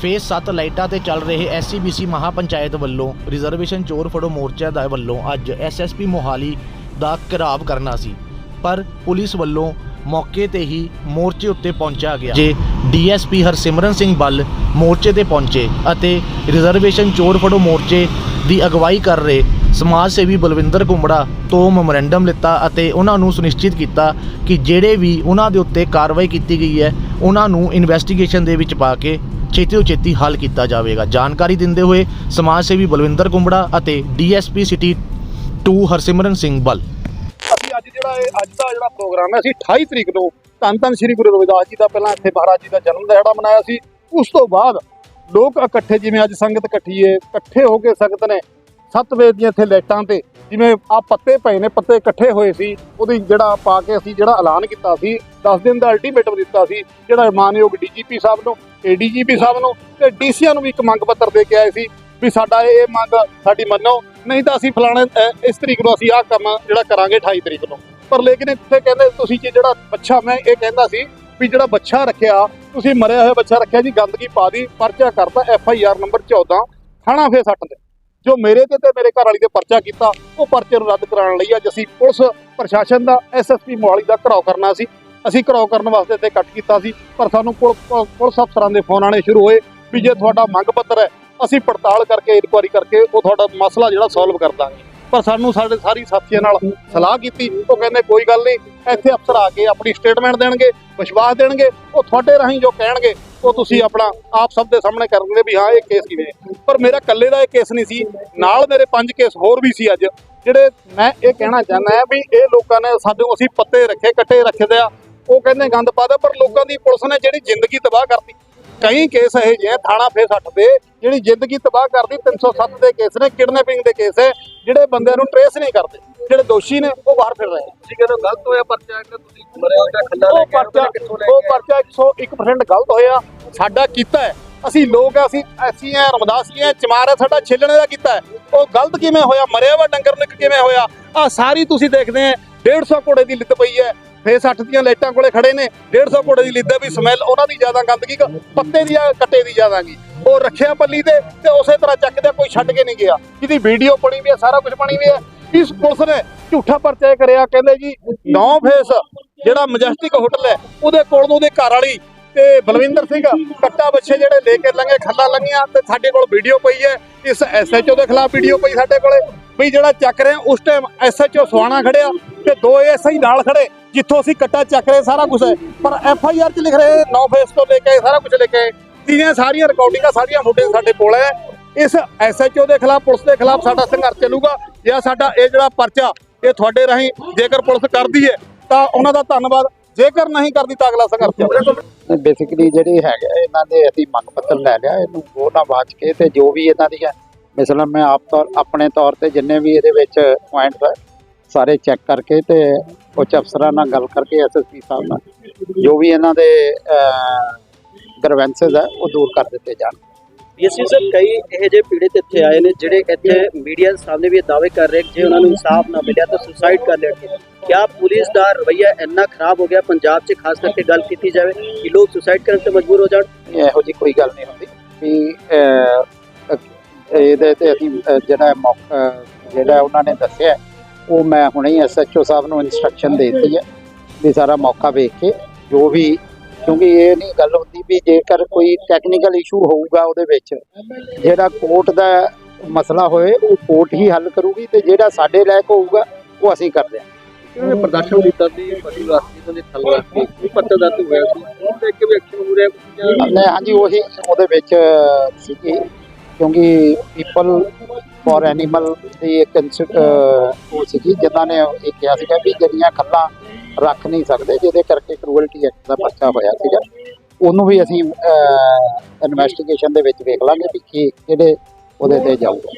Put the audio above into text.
Face 7 ਲਾਈਟਾਂ ਤੇ ਚੱਲ ਰਹੇ ਐਸਸੀਬੀਸੀ ਮਹਾਪੰਚਾਇਤ ਵੱਲੋਂ ਰਿਜ਼ਰਵੇਸ਼ਨ ਚੋਰ ਫੜੋ ਮੋਰਚਾ ਦਾ ਵੱਲੋਂ ਅੱਜ ਐਸਐਸਪੀ ਮੋਹਾਲੀ ਦਾ ਘਿਰਾਵ ਕਰਨਾ ਸੀ। ਪਰ ਪੁਲਿਸ ਵੱਲੋਂ ਮੌਕੇ ਤੇ ਹੀ ਮੋਰਚੇ ਉੱਤੇ ਪਹੁੰਚਿਆ ਗਿਆ। ਜੇ ਡੀਐਸਪੀ ਹਰਸਿਮਰਨ ਸਿੰਘ ਬੱਲ ਮੋਰਚੇ ਤੇ ਪਹੁੰਚੇ ਅਤੇ ਰਿਜ਼ਰਵੇਸ਼ਨ ਚੋਰ ਫੜੋ ਮੋਰਚੇ ਦੀ ਅਗਵਾਈ ਕਰ ਰਹੇ ਸਮਾਜ ਸੇਵੀ ਬਲਵਿੰਦਰ ਕੁੰਬੜਾ ਤੋਂ ਮੈਮੋਰੈਂਡਮ ਲਿੱਤਾ ਅਤੇ ਉਹਨਾਂ ਨੂੰ ਸੁਨਿਸ਼ਚਿਤ ਕੀਤਾ ਕਿ ਜਿਹੜੇ ਵੀ ਉਹਨਾਂ ਦੇ ਉੱਤੇ ਕਾਰਵਾਈ ਕੀਤੀ ਗਈ ਹੈ, ਉਹਨਾਂ ਨੂੰ ਇਨਵੈਸਟੀਗੇਸ਼ਨ ਦੇ ਵਿੱਚ ਪਾ ਕੇ ਛੇਤੀ ਤੋਂ ਛੇਤੀ ਹੱਲ ਕੀਤਾ ਜਾਵੇਗਾ। ਜਾਣਕਾਰੀ ਦਿੰਦੇ ਹੋਏ ਸਮਾਜ ਸੇਵੀ ਬਲਵਿੰਦਰ ਕੁੰਬੜਾ ਅਤੇ ਡੀਐਸਪੀ ਸਿਟੀ 2 ਹਰਸਿਮਰਨ ਸਿੰਘ ਬਲ। ਅਸੀਂ ਅੱਜ ਜਿਹੜਾ ਇਹ ਅੱਜ ਦਾ ਜਿਹੜਾ ਪ੍ਰੋਗਰਾਮ ਹੈ, ਅਸੀਂ 28 ਤਰੀਕ ਨੂੰ ਧੰਨ ਧੰਨ ਸ੍ਰੀ ਗੁਰੂ ਰਵਿਦਾਸ ਜੀ ਦਾ ਪਹਿਲਾਂ ਇੱਥੇ ਮਹਾਰਾਜ ਜੀ ਦਾ ਜਨਮ ਦਿਹਾੜਾ ਮਨਾਇਆ ਸੀ, ਉਸ ਤੋਂ ਬਾਅਦ ਲੋਕ ਇਕੱਠੇ ਜਿਵੇਂ ਅੱਜ ਸੰਗਤ ਇਕੱਠੀ ਹੈ ਇਕੱਠੇ ਹੋ ਕੇ ਸੰਗਤ ਨੇ ਸੱਤ ਵਜੇ ਦੀਆਂ ਇੱਥੇ ਲਾਈਟਾਂ ਤੇ ਜਿਵੇਂ ਆ ਪੱਤੇ ਪਏ ਨੇ, ਪੱਤੇ ਇਕੱਠੇ ਹੋਏ ਸੀ, ਉਹਦੀ ਜਿਹੜਾ ਪਾ ਕੇ ਅਸੀਂ ਜਿਹੜਾ ਐਲਾਨ ਕੀਤਾ ਸੀ 10 ਦਿਨ ਦਾ ਅਲਟੀਮੇਟਮ ਦਿੱਤਾ ਸੀ, ਜਿਹੜਾ ਮਾਨਯੋਗ ਡੀਜੀਪੀ ਸਾਹਿਬ ਨੂੰ ਏਡੀਜੀਪੀ ਸਾਹਿਬ ਨੂੰ, ਤੇ ਡੀਸੀਆਂ ਨੂੰ ਵੀ ਇੱਕ ਮੰਗ ਪੱਤਰ ਦੇ ਕੇ ਆਏ ਸੀ ਵੀ ਸਾਡਾ ਇਹ ਮੰਗ ਸਾਡੀ ਮੰਨੋ, ਨਹੀਂ ਤਾਂ ਅਸੀਂ ਫਲਾਣੇ ਇਸ ਤਰੀਕ ਨੂੰ ਅਸੀਂ ਆਹ ਕੰਮ ਜਿਹੜਾ ਕਰਾਂਗੇ 28 ਤਰੀਕ ਨੂੰ। ਪਰ ਲੇਕਿਨ ਇੱਥੇ ਕਹਿੰਦੇ ਤੁਸੀਂ ਜੇ ਜਿਹੜਾ ਬੱਚਾ, ਮੈਂ ਇਹ ਕਹਿੰਦਾ ਸੀ ਵੀ ਜਿਹੜਾ ਬੱਚਾ ਰੱਖਿਆ, ਤੁਸੀਂ ਮਰਿਆ ਹੋਇਆ ਬੱਚਾ ਰੱਖਿਆ ਜੀ, ਗੰਦਗੀ ਪਾ ਦੀ, ਪਰਚਾ ਕਰਤਾ ਐਫ ਆਈ ਆਰ ਨੰਬਰ 14 ਥਾਣਾ ਫੇ 60 ਦੇ। ਜੋ ਮੇਰੇ ਤੇ ਤੇ ਮੇਰੇ ਘਰ ਵਾਲੀ ਤੇ ਪਰਚਾ ਕੀਤਾ, ਉਹ ਪਰਚੇ ਨੂੰ ਰੱਦ ਕਰਾਉਣ ਲਈ ਅੱਜ ਅਸੀਂ ਪੁਲਿਸ, ਪ੍ਰਸ਼ਾਸਨ ਦਾ ਐਸਐਸਪੀ ਮੋਹਾਲੀ ਦਾ ਘਰਾਓ ਕਰਨਾ ਸੀ। ਅਸੀਂ ਘਰਾਓ ਕਰਨ ਵਾਸਤੇ ਇੱਥੇ ਇਕੱਠ ਕੀਤਾ ਸੀ, ਪਰ ਸਾਨੂੰ ਪੁਲ- ਪੁਲਿਸ ਅਫਸਰਾਂ ਦੇ ਫੋਨ ਆਣੇ ਸ਼ੁਰੂ ਹੋਏ ਵੀ ਜੇ ਤੁਹਾਡਾ ਮੰਗ ਪੱਤਰ ਹੈ, ਅਸੀਂ ਪੜਤਾਲ ਕਰਕੇ ਇਨਕੁਆਰੀ ਕਰਕੇ ਉਹ ਤੁਹਾਡਾ ਮਸਲਾ ਜਿਹੜਾ ਸੋਲਵ ਕਰ ਦਾਂਗੇ। ਪਰ ਸਾਨੂੰ ਸਾਡੇ ਸਾਰੀ ਸਾਥੀਆਂ ਨਾਲ ਸਲਾਹ ਕੀਤੀ। ਉਹ ਕਹਿੰਦੇ ਕੋਈ ਗੱਲ ਨਹੀਂ ਇੱਥੇ ਅਫਸਰ ਆ ਕੇ ਆਪਣੀ ਸਟੇਟਮੈਂਟ ਦੇਣਗੇ ਵਿਸ਼ਵਾਸ ਦੇਣਗੇ ਉਹ ਤੁਹਾਡੇ ਰਾਹੀਂ ਜੋ ਕਹਿਣਗੇ ਉਹ ਤੁਸੀਂ ਆਪਣਾ ਆਪ ਸਭ ਦੇ ਸਾਹਮਣੇ ਕਰਨਗੇ ਵੀ ਹਾਂ ਇਹ ਕੇਸ ਕਿਵੇਂ ਹੈ। ਪਰ ਮੇਰਾ ਇਕੱਲੇ ਦਾ ਇਹ ਕੇਸ ਨਹੀਂ ਸੀ ਨਾਲ ਮੇਰੇ ਪੰਜ ਕੇਸ ਹੋਰ ਵੀ ਸੀ ਅੱਜ ਜਿਹੜੇ ਮੈਂ ਇਹ ਕਹਿਣਾ ਚਾਹੁੰਦਾ ਵੀ ਇਹ ਲੋਕਾਂ ਨੇ ਸਾਡੇ ਅਸੀਂ ਪੱਤੇ ਰੱਖੇ ਕੱਟੇ ਰੱਖਦੇ ਆ। ਉਹ ਕਹਿੰਦੇ ਗੰਦ ਪਾ ਦਿਓ, ਪਰ ਲੋਕਾਂ ਦੀ ਪੁਲਿਸ ਨੇ ਜਿਹੜੀ ਜ਼ਿੰਦਗੀ ਤਬਾਹ ਕਰਤੀ ਕਈ ਕੇਸ ਇਹ ਜਿਹੇ ਆ, ਥਾਣਾ ਫੇ 60 ਦੇ ਜਿਹੜੀ ਜ਼ਿੰਦਗੀ ਤਬਾਹ ਕਰਦੀ 307 ਦੇ ਕੇਸ ਨੇ ਕਿਡਨੈਪਿੰਗ ਦੇ ਕੇਸ ਹੈ ਜਿਹੜੇ ਬੰਦਿਆਂ ਨੂੰ ਟ੍ਰੇਸ ਨਹੀਂ ਕਰਦੇ ਜਿਹੜੇ ਦੋਸ਼ੀ ਨੇ ਉਹ ਬਾਹਰ ਫਿਰ ਰਹੇ ਕਹਿੰਦੇ ਹੋ ਗਲਤ ਹੋਇਆ ਪਰਚਾ ਕਿ ਤੁਸੀਂ ਮਰਿਆ ਹੋਇਆ ਖੱਡਾ ਲੈ ਉਹ ਕੇ ਆਏ ਹੋ, ਪਰਚਾ ਕਿੱਥੋਂ ਲੈ ਉਹ ਕੇ ਆਏ? ਪਰਚਾ 101% ਗਲਤ ਹੋਇਆ ਸਾਡਾ ਕੀਤਾ ਹੈ। ਅਸੀਂ ਲੋਕ ਆ, ਅਸੀਂ ਅਸੀਂ ਐ ਰਮਦਾਸੀ ਐ ਚਮਾਰ ਸਾਡਾ ਛੇਲਣੇ ਦਾ ਕੀਤਾ ਉਹ ਗਲਤ ਕਿਵੇਂ ਹੋਇਆ? ਮਰਿਆ ਵਾ ਡੰਗਰ ਨਿਕ ਕਿਵੇਂ ਹੋਇਆ? ਆ ਸਾਰੀ ਤੁਸੀਂ ਦੇਖਦੇ ਆ 150 ਘੋੜੇ ਦੀ ਲਿੱਤ ਪਈ ਹੈ। ਫੇਸ 60 ਦੀਆਂ ਲਾਈਟਾਂ ਕੋਲੇ ਖੜੇ ਨੇ। 150 ਘੋੜੇ ਦੀ ਲਿੱਦ ਹੈ ਵੀ ਸਮੈਲ ਉਹਨਾਂ ਦੀ ਜ਼ਿਆਦਾ ਗੰਦਗੀ ਪੱਤੇ ਦੀ ਕੱਟੇ ਦੀ ਜ਼ਿਆਦਾਗੀ ਉਹ ਰੱਖਿਆ ਪੱਲੀ ਤੇ ਤੇ ਉਸੇ ਤਰ੍ਹਾਂ ਚੱਕਦੇ ਕੋਈ ਛੱਡ ਕੇ ਨਹੀਂ ਗਿਆ। ਜਿਹਦੀ ਵੀਡੀਓ ਬਣੀ ਵੀ ਹੈ, ਸਾਰਾ ਕੁਝ ਬਣੀ ਵੀ ਹੈ। ਇਸ ਪੁਲਿਸ ਨੇ ਝੂਠਾ ਪਰਚਾ ਇਹ ਕਰਿਆ, ਕਹਿੰਦੇ ਜੀ, ਨੌ ਫੇਸ ਜਿਹੜਾ ਮੈਜੈਸਟਿਕ ਹੋਟਲ ਹੈ, ਉਹਦੇ ਕੋਲ ਉਹਦੇ ਘਰ ਵਾਲੀ ਤੇ ਬਲਵਿੰਦਰ ਸਿੰਘ ਕੱਟਾ ਬੱਚੇ ਜਿਹੜੇ ਲੈ ਕੇ ਲੰਘੇ, ਖੱਲਾ ਲੰਘੀਆਂ ਤੇ ਸਾਡੇ ਕੋਲ ਵੀਡੀਓ ਪਈ ਹੈ। ਇਸ ਐਸਐਚਓ ਦੇ ਖਿਲਾਫ ਵੀਡੀਓ ਪਈ ਸਾਡੇ ਕੋਲੇ ਵੀ ਜਿਹੜਾ ਚੱਕ ਰਿਹਾ ਉਸ ਟਾਈਮ ਐਸਐਚਓ ਸਵਾਣਾ ਖੜਿਆ ਤੇ ਦੋ ਐਸਆਈ ਨਾਲ ਖੜੇ, ਜਿੱਥੋਂ ਅਸੀਂ ਕੱਟਾ ਚੱਕ ਰਹੇ ਸਾਰਾ ਕੁਝ ਹੈ। ਪਰ ਐਫਆਈਆਰ 'ਚ ਲਿਖ ਰਹੇ, ਨੌ ਫੇਸ ਤੋਂ ਲੈ ਕੇ ਸਾਰਾ ਕੁਝ ਲੈ ਕੇ ਤੀਆਂ ਸਾਰੀਆਂ ਰਿਕਾਰਡਿੰਗਾਂ ਸਾਰੀਆਂ ਫੁਟੇਜ ਸਾਡੇ ਕੋਲ ਹੈ। ਇਸ ਐਸਐਚਓ ਦੇ ਖਿਲਾਫ, ਪੁਲਿਸ ਦੇ ਖਿਲਾਫ ਸਾਡਾ ਸੰਘਰਸ਼ ਚੱਲੂਗਾ ਜਾਂ ਸਾਡਾ ਇਹ ਜਿਹੜਾ ਪਰਚਾ ਇਹ ਤੁਹਾਡੇ ਰਾਹੀਂ ਜੇਕਰ ਪੁਲਿਸ ਕਰਦੀ ਹੈ, ਤਾਂ ਉਹਨਾਂ ਦਾ ਧੰਨਵਾਦ। ਜੇਕਰ ਨਹੀਂ ਕਰਦੀ ਤਾਂ ਅਗਲਾ ਸੰਘਰਸ਼ ਬੇਸਿਕਲੀ ਜਿਹੜੀ ਹੈਗਾ, ਇਹਨਾਂ ਦੇ ਅਸੀਂ ਮੰਗ ਪੱਤਰ ਲੈ ਲਿਆ, ਇਹਨੂੰ ਉਹ ਨਾ ਕੇ ਤੇ ਜੋ ਵੀ ਇਹਨਾਂ ਦੀਆਂ, ਮਿਸਲਾਂ ਮੈਂ ਆਪ ਤੌਰ, ਆਪਣੇ ਤੌਰ ਤੇ ਜਿੰਨੇ ਵੀ ਇਹਦੇ ਵਿੱਚ ਪੁਆਇੰਟਸ ਹੈ ਸਾਰੇ ਚੈੱਕ ਕਰਕੇ ਤੇ ਉੱਚ ਅਫਸਰਾਂ ਨਾਲ ਗੱਲ ਕਰਕੇ ਐਸਐਸਪੀ ਸਾਹਿਬ ਨਾਲ, ਜੋ ਵੀ ਇਹਨਾਂ ਦੇ ਗਰਵੈਂਸਸ ਹੈ ਉਹ ਦੂਰ ਕਰ ਦਿੱਤੇ ਜਾਣ ਯਸੀ ਸਰ ਕਈ ਇਹ ਜਿਹੇ ਪੀੜਿਤ ਇੱਥੇ ਆਏ ਨੇ ਜਿਹੜੇ ਇੱਥੇ ਮੀਡੀਆ ਦੇ ਸਾਹਮਣੇ ਵੀ ਇਹ ਦਾਅਵੇ ਕਰ ਰਹੇ ਕਿ ਜੇ ਉਹਨਾਂ ਨੂੰ ਇਨਸਾਫ ਨਾ ਮਿਲਿਆ ਤਾਂ ਸੁਸਾਈਡ ਕਰ ਲੈਣਗੇ। ਕਿਆ ਪੁਲਿਸ ਦਾ ਰਵਈਆ ਇੰਨਾ ਖਰਾਬ ਹੋ ਗਿਆ, ਪੰਜਾਬ 'ਚ ਖਾਸ ਕਰਕੇ ਗੱਲ ਕੀਤੀ ਜਾਵੇ ਕਿ ਲੋਕ ਸੁਸਾਈਡ ਕਰਨ ਤੇ ਮਜਬੂਰ ਹੋ ਜਾਣ? ਇਹੋ ਜੀ ਕੋਈ ਗੱਲ ਨਹੀਂ ਹੁੰਦੀ ਵੀ ਇਹਦੇ ਤੇ ਅਸੀਂ ਜਿਹੜਾ ਮੌਕਾ ਜਿਹੜਾ ਉਹਨਾਂ ਨੇ ਦੱਸਿਆ, ਉਹ ਮੈਂ ਹੁਣੇ ਹੀ ਐਸਐਚਓ ਸਾਹਿਬ ਨੂੰ ਇਨਸਟਰਕਸ਼ਨ ਦੇ ਦਿੱਤੀ ਹੈ ਵੀ ਸਾਰਾ ਮੌਕਾ ਵੇਖ ਕੇ ਜੋ ਵੀ ਕਿਉਂਕਿ ਇਹ ਨਹੀਂ ਗੱਲ ਹੁੰਦੀ ਵੀ ਜੇਕਰ ਕੋਈ ਟੈਕਨੀਕਲ ਇਸ਼ੂ ਹੋਊਗਾ ਉਹਦੇ ਵਿੱਚ ਜਿਹੜਾ ਕੋਰਟ ਦਾ ਮਸਲਾ ਹੋਏ ਉਹ ਕੋਰਟ ਹੀ ਹੱਲ ਕਰੂਗੀ ਤੇ ਜਿਹੜਾ ਸਾਡੇ ਲਾਇਕ ਹੋਊਗਾ ਉਹ ਅਸੀਂ ਕਰਦੇ ਹਾਂ ਕਿਉਂਕਿ ਪ੍ਰਦਰਸ਼ਨ ਕੀਤਾ ਸੀ ਵਾਸਤੇ ਦੇ ਥੱਲੇ ਰੱਖ ਕੇ ਪੱਤਰ ਦਾ ਹੋਇਆ ਸੀ। ਉਹ ਦੇਖ ਕੇ ਵੀ ਐਕਸ਼ਨ ਹੋ ਰਿਹਾ ਨੇ ਹਾਂਜੀ ਉਹੀ ਉਹਦੇ ਵਿੱਚ ਸੀਗੀ। ਕਿਉਂਕਿ ਪੀਪਲ ਫॉर ਐਨੀਮਲ ਦੀ ਇੱਕ ਸੀਗੀ ਜਿਨ੍ਹਾਂ ਨੇ ਇਹ ਕਿਹਾ ਸੀਗਾ ਵੀ ਜਿਹੜੀਆਂ ਖੱਲਾਂ ਰੱਖ ਨਹੀਂ ਸਕਦੇ, ਜਿਹਦੇ ਕਰਕੇ ਕਰੂਅਲਟੀ ਐਕਟ ਦਾ ਪਰਚਾ ਹੋਇਆ ਸੀਗਾ। ਉਹਨੂੰ ਵੀ ਅਸੀਂ ਇਨਵੈਸਟੀਗੇਸ਼ਨ ਦੇ ਵਿੱਚ ਵੇਖ ਲਾਂਗੇ ਵੀ ਕਿਹੜੇ ਉਹਦੇ ਤੇ ਜਾਊਗਾ।